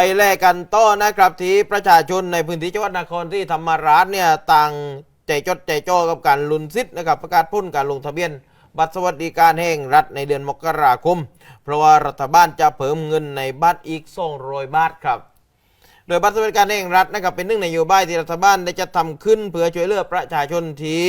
ไปแลกกันต้อนะครับที่ประชาชนในพื้นที่จังหวัดนครที่ธรรมราชเนี่ยต่างใจจดใจจ่อกับการลุนซิดนะครับประกาศพ้นการลงทะเบียน บัตรสวัสดิการแห่งรัฐในเดือนมกราคม เพราะว่ารัฐบาลจะเพิ่มเงินในบัตรอีก200บาทครับ โดยบัตรสวัสดิการแห่งรัฐนะครับเป็นหนึ่งในนโยบายที่รัฐบาลได้จะทำขึ้น เพื่อช่วยเหลือประชาชนที่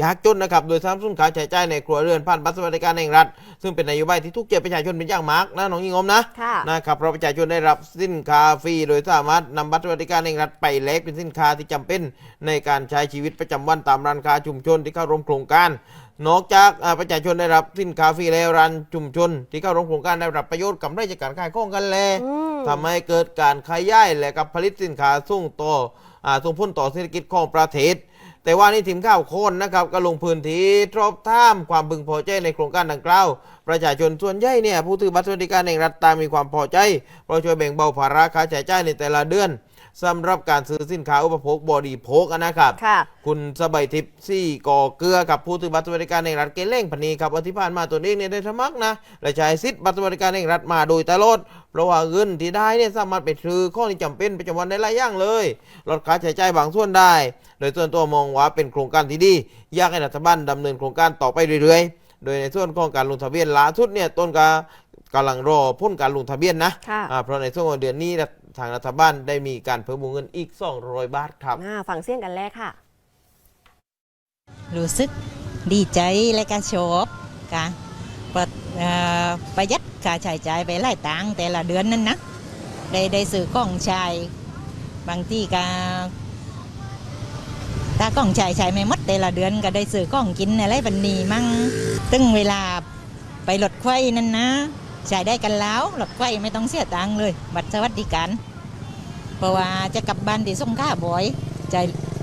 ยากจนนะครับโดยสร้างสุนค่าใช้จ่ายในครัวเรือนผ่านบัตรสวัสดิการแห่งรัฐ ซึ่งเป็นนโยบายที่ทุกเจประชาชนเป็นอย่างมากนะน้องยิงอมนะค่ะนะครับเพราะประชาชนได้รับสินค้าฟรีโดยสามารถนำบัตรสวัสดิการแห่งรัฐไปแลกเป็นสินค้าที่จำเป็น ในการใช้ชีวิตประจำวันตามร้านค้าชุมชนที่เข้าร่วมโครงการ นอกจากอ่าประชาชนได้รับสินค้าฟรีแล้วร้านชุมชน ที่เข้าร่วมโครงการได้รับประโยชน์กำไรจากการขายของกันแลอืมทำให้เกิดการขยายและกับผลิตสินค้าส่งต่ออ่าส่งผลต่อเศรษฐกิจของประเทศ แต่ว่านี่ทีมข่าวโคนนะครับก็ลงพื้นที่ทรอบท่ามความพึงพอใจในโครงการดังกล่าวประชาชนส่วนใหญ่เนี่ยผู้ถือบัตรสวัสดิการแห่งรัฐต่างมีความพอใจเพราะช่วยแบ่งเบาภาระค่าใช้จ่ายในแต่ละเดือน สำหรับการซื้อสินค้าอุปโภคบริโภคนะครับ ค่ะ คุณสบายทิพย์ซี่ก่อเกลือกับผู้ถือบัตรสวัสดิการแห่งรัฐเกณฑ์เล่งพนีครับวันที่ผ่านมาตัวเองเนี่ยได้สมัครนะและใช้สิทธิ์บัตรสวัสดิการแห่งรัฐมาโดยตลอดเพราะว่าเงินที่ได้เนี่ยสามารถไปซื้อข้อที่จำเป็นประจำวันได้หลายอย่างเลยลดค่าใช้จ่ายบางส่วนได้ โดยส่วนตัวมองว่าเป็นโครงการที่ดี อยากให้รัฐบาลดำเนินโครงการต่อไปเรื่อยๆ โดยในส่วนของการลงทะเบียนล่าสุดเนี่ยต้นก็กำลังรอพ้นการลงทะเบียนนะค่ะ อ่าเพราะในช่วงเดือนนี้ ทางรัฐบาลได้มีการเพิ่มวงเงินอีก 200 บาทครับอ่าฟังเสียงกันแรกค่ะ รู้สึกดีใจและก็ชอบกะประเอ่อประหยัดค่าใช้จ่ายไปหลายตังค์แต่ละเดือนนั้นนะได้ได้ซื้อของใช้บางที่ก็ถ้าของใช้ใช้ไม่หมดแต่ละเดือนก็ได้ซื้อของกินอะไรบันนี้มั่งตึงเวลาไปรถไฟนั่นนะ ใช้ได้กันแล้วรถไฟไม่ต้องเสียตังค์เลย บัตรสวัสดิการเพราะว่าจะกลับบ้านที่ส่งค่าบ่อยใจ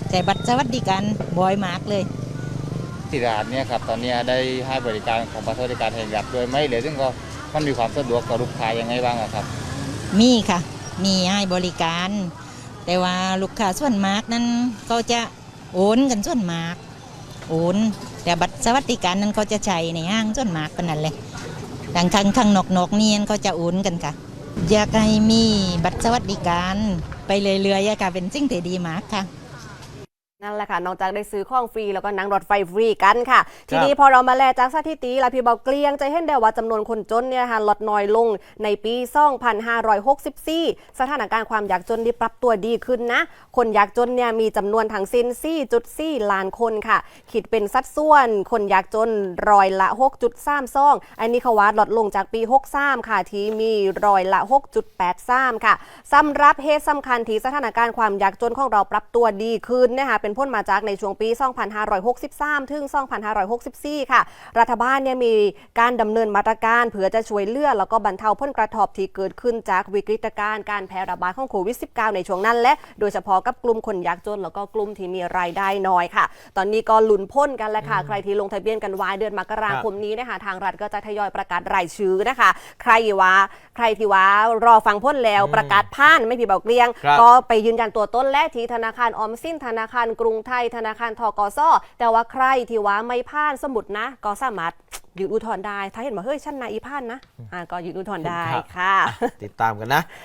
ใจบัตรสวัสดิการบ่อยมากเลยที่ร้านเนี่ยครับตอนนี้ได้ให้บริการของบัตรสวัสดิการแห่งรัฐโดยไม่เลยซึ่งก็มันมีความสะดวกต่อลูกค้ายังไงบ้างอะครับ มีค่ะ มีให้บริการ แต่ว่าลูกค้าส่วนมากนั้นก็จะโอนกันส่วนมากโอนแต่บัตรสวัสดิการนั้นก็จะใช้ในห้างส่วนมากเป็นนั่นเลย ดังข้างข้างนอกนอกนี่ก็จะโอนกันค่ะ อยากให้มีบัตรสวัสดิการ ไปเรื่อยๆค่ะเป็นสิ่งที่ดีมากค่ะ นั่นแหละค่ะนอกจากได้ซื้อของฟรีแล้วก็นั่งรถไฟฟรีกันค่ะ ทีนี้พอเรามาแลจากสถิติแล้วพี่เบาเกลียงจะเห็นได้ว่าจำนวนคนจนเนี่ยค่ะลดน้อยลงในปี 2564 สถานการณ์ความยากจนที่ปรับตัวดีขึ้นนะ คนยากจนเนี่ยมีจำนวนทั้งสิ้น 4.4 ล้านคนค่ะ คิดเป็นสัดส่วน คนยากจนร้อยละ 6.32อันนี้เขาวัดลดลงจากปี 63 ค่ะ ที่มีร้อยละ 6.83 ค่ะสำหรับเหตุสำคัญที่สถานการณ์ความยากจนของเราปรับตัวดีขึ้นนะคะเป็นพ้นมาจากในช่วงปี 2563 ถึง 2564 ค่ะ รัฐบาลเนี่ยมีการดำเนินมาตรการเพื่อจะช่วยเหลือแล้วก็บรรเทาผลกระทบที่เกิดขึ้นจากวิกฤตการณ์การแพร่ระบาดของโควิด -19 ในช่วงนั้น และโดยเฉพาะกับกลุ่มคนยากจน แล้วก็กลุ่มที่มีรายได้น้อยค่ะ ตอนนี้ก็ลุ้นพ้นกันแล้วค่ะ ใครที่ลงทะเบียนกันไว้เดือนมกราคมนี้นะคะทางรัฐก็จะทยอยประกาศรายชื่อนะคะ ใครว่าใครที่ว่ารอฟังพ้นแล้วประกาศผ่านไม่ผิดเบาเกลียง ก็ไปยืนยันตัวต้นและที่ธนาคารออมสินธนาคารกรุงไทยธนาคารทกสแต่ว่าใครที่ว่าไม่ผ่านสมุดนะ ก็สามารถยืนอุทธรณ์ได้ ถ้าเห็นว่าเฮ้ยฉันนายอีผ่านนะอ่าก็ยืนอุทธรณ์ได้ครับค่ะ ติดตามกันนะ